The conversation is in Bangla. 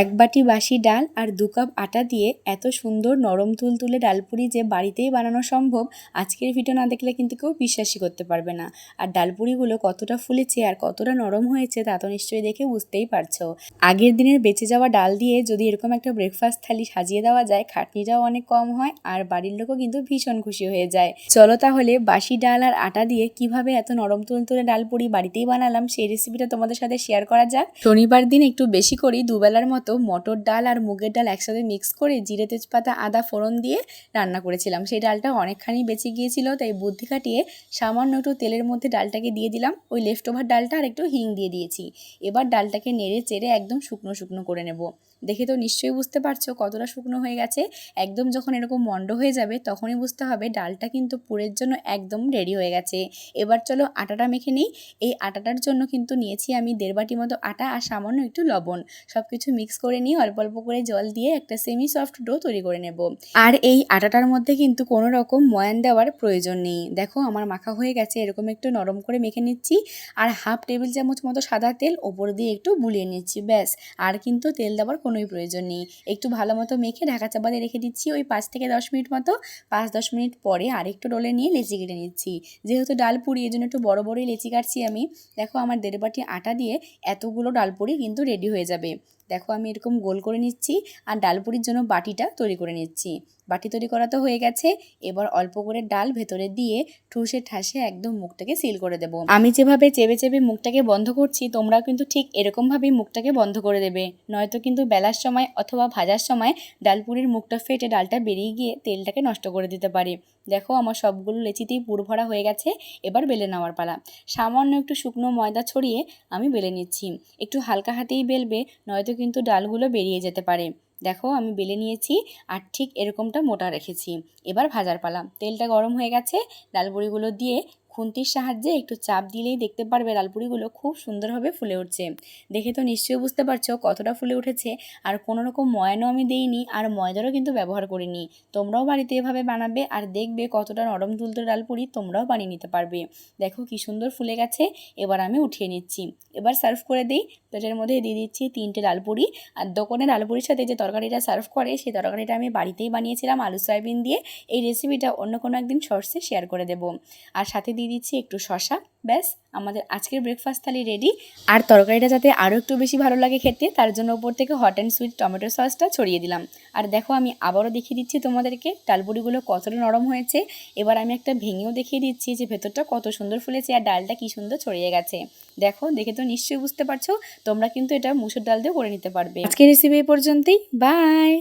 এক বাটি বাসি ডাল আর দু কাপ আটা দিয়ে এত সুন্দর নরম তুলতুলে ডালপুরি যে বাড়িতেই বানানো সম্ভব, আজকের ভিডিও না দেখলে কিন্তু কেউ বিশ্বাসই করতে পারবে না। আর ডালপুরিগুলো কতটা ফুলেছে আর কতটা নরম হয়েছে তা তো নিশ্চয়ই দেখে বুঝতেই পারছ। আগের দিনের বেঁচে যাওয়া ডাল দিয়ে যদি এরকম একটা ব্রেকফাস্ট থালি সাজিয়ে দেওয়া যায়, খাটনিটাও অনেক কম হয় আর বাড়ির লোকও কিন্তু ভীষণ খুশি হয়ে যায়। চলো তাহলে বাসি ডাল আর আটা দিয়ে কীভাবে এত নরম তুলতুলে ডালপুরি বাড়িতেই বানালাম সেই রেসিপিটা তোমাদের সাথে শেয়ার করা যাক। শনিবার দিন একটু বেশি করেই দুবেলার মতো মটর ডাল আর মুগের ডাল একসাথে মিক্স করে জিরে তেজপাতা, আদা, ফোড়ন দিয়ে রান্না করেছিলাম। সেই ডালটা অনেকখানি বেঁচে গিয়েছিল, তাই বুদ্ধি খাটিয়ে সামান্য একটু তেলের মধ্যে ডালটাকে দিয়ে দিলাম। ওই লেফট ওভার ডালটা আর একটু হিং দিয়ে দিয়েছি। এবার ডালটাকে নেড়ে চেড়ে একদম শুকনো শুকনো করে নেব। দেখে তো নিশ্চয়ই বুঝতে পারছ কতটা শুকনো হয়ে গেছে। একদম যখন এরকম মন্ড হয়ে যাবে, তখনই বুঝতে হবে ডালটা কিন্তু পুরের জন্য একদম রেডি হয়ে গেছে। এবার চলো আটাটা মেখে নিই। এই আটাটার জন্য কিন্তু নিয়েছি আমি দেড় বাটি মতো আটা আর সামান্য একটু লবণ। সব কিছু মিক্স করে নিয়ে অল্প অল্প করে জল দিয়ে একটা সেমি সফট ডো তৈরি করে নেব। আর এই আটাটার মধ্যে কিন্তু কোনো রকম ময়ান দেওয়ার প্রয়োজন নেই। দেখো আমার মাখা হয়ে গেছে, এরকম একটু নরম করে মেখে নিচ্ছি। আর হাফ টেবিল চামচ মতো সাদা তেল ওপর দিয়ে একটু বুলিয়ে নিচ্ছি, ব্যাস। আর কিন্তু তেল দেওয়ার কোনোই প্রয়োজন নেই। একটু ভালো মতো মেখে ঢাকা চাপা দিয়ে রেখে দিচ্ছি ওই পাঁচ থেকে দশ মিনিট মতো। পাঁচ দশ মিনিট পরে আরেকটু ডোলে নিয়ে লেচি কেটে নিচ্ছি। যেহেতু ডাল পুরি, এই জন্য একটু বড় বড়ই লেচি কাটছি আমি। দেখো আমার দেড় বাটি আটা দিয়ে এতগুলো ডাল পুরি কিন্তু রেডি হয়ে যাবে। দেখো আমি এরকম গোল করে নিচ্ছি আর ডালপুরির জন্য বাটিটা তৈরি করে নিচ্ছি। বাটি তৈরি করা তো হয়ে গেছে। এবার অল্প করে ডাল ভেতরে দিয়ে ঠুসে ঠাসে একদম মুখটাকে সিল করে দেবো। আমি যেভাবে চেপে চেপে মুখটাকে বন্ধ করছি, তোমরাও কিন্তু ঠিক এরকমভাবেই মুখটাকে বন্ধ করে দেবে। নয়তো কিন্তু বেলার সময় অথবা ভাজার সময় ডালপুরির মুখটা ফেটে ডালটা বেরিয়ে গিয়ে তেলটাকে নষ্ট করে দিতে পারে। দেখো আমার সবগুলো লেচিতেই পুর ভরা হয়ে গেছে, এবার বেলে নেওয়ার পালা। সামান্য একটু শুকনো ময়দা ছড়িয়ে আমি বেলে নিচ্ছি। একটু হালকা হাতেই বেলবে, নয়তো কিন্তু ডালগুলো বেরিয়ে যেতে পারে। দেখো, আমি বেলে নিয়েছি আর ঠিক এরকমটা মোটা রেখেছি। এবার ভাজার পালা। তেলটা গরম হয়ে গেছে। ডালবড়িগুলো দিয়ে খুন্তির সাহায্যে একটু চাপ দিলেই দেখতে পারবে ডালপুরিগুলো খুব সুন্দরভাবে ফুলে উঠছে। দেখে তো নিশ্চয়ই বুঝতে পারছ কতটা ফুলে উঠেছে আর কোনো রকম ময়ানও আমি দেইনি আর ময়দারও কিন্তু ব্যবহার করিনি। তোমরাও বাড়িতে এভাবে বানাবে আর দেখবে কতটা নরম তুলতে ডালপুরি তোমরাও বানিয়ে নিতে পারবে। দেখো কি সুন্দর ফুলে গেছে, এবার আমি উঠিয়ে নিচ্ছি। এবার সার্ভ করে দিই প্লেটের মধ্যে দিয়ে দিচ্ছি তিনটে ডালপুরি। আর দোকানে ডালপুরির সাথে যে তরকারিটা সার্ভ করে, সেই তরকারিটা আমি বাড়িতেই বানিয়েছিলাম আলু, সয়াবিন দিয়ে। এই রেসিপিটা অন্য কোনো একদিন শর্টসে শেয়ার করে দেবো। আর সাথে দিয়ে দিচ্ছি একটু শশা, ব্যাস। আমাদের আজকের ব্রেকফাস্ট থালি রেডি আর তরকারিটা যাতে আরও একটু বেশি ভালো লাগে খেতে, তার জন্য উপর থেকে হট অ্যান্ড সুইট টমেটো সসটা ছড়িয়ে দিলাম। আর দেখো, আমি আবারও দেখিয়ে দিচ্ছি তোমাদেরকে ডালপুরিগুলো কতটা নরম হয়েছে। এবার আমি একটা ভেঙেও দেখিয়ে দিচ্ছি যে ভেতরটা কত সুন্দর ফুলেছে আর ডালটা কী সুন্দর ছড়িয়ে গেছে। দেখো, দেখে তো নিশ্চয়ই বুঝতে পারছ, তোমরা কিন্তু এটা মুসুর ডাল দিয়ে করে নিতে পারবে। আজকের রেসিপি এই পর্যন্তই বাই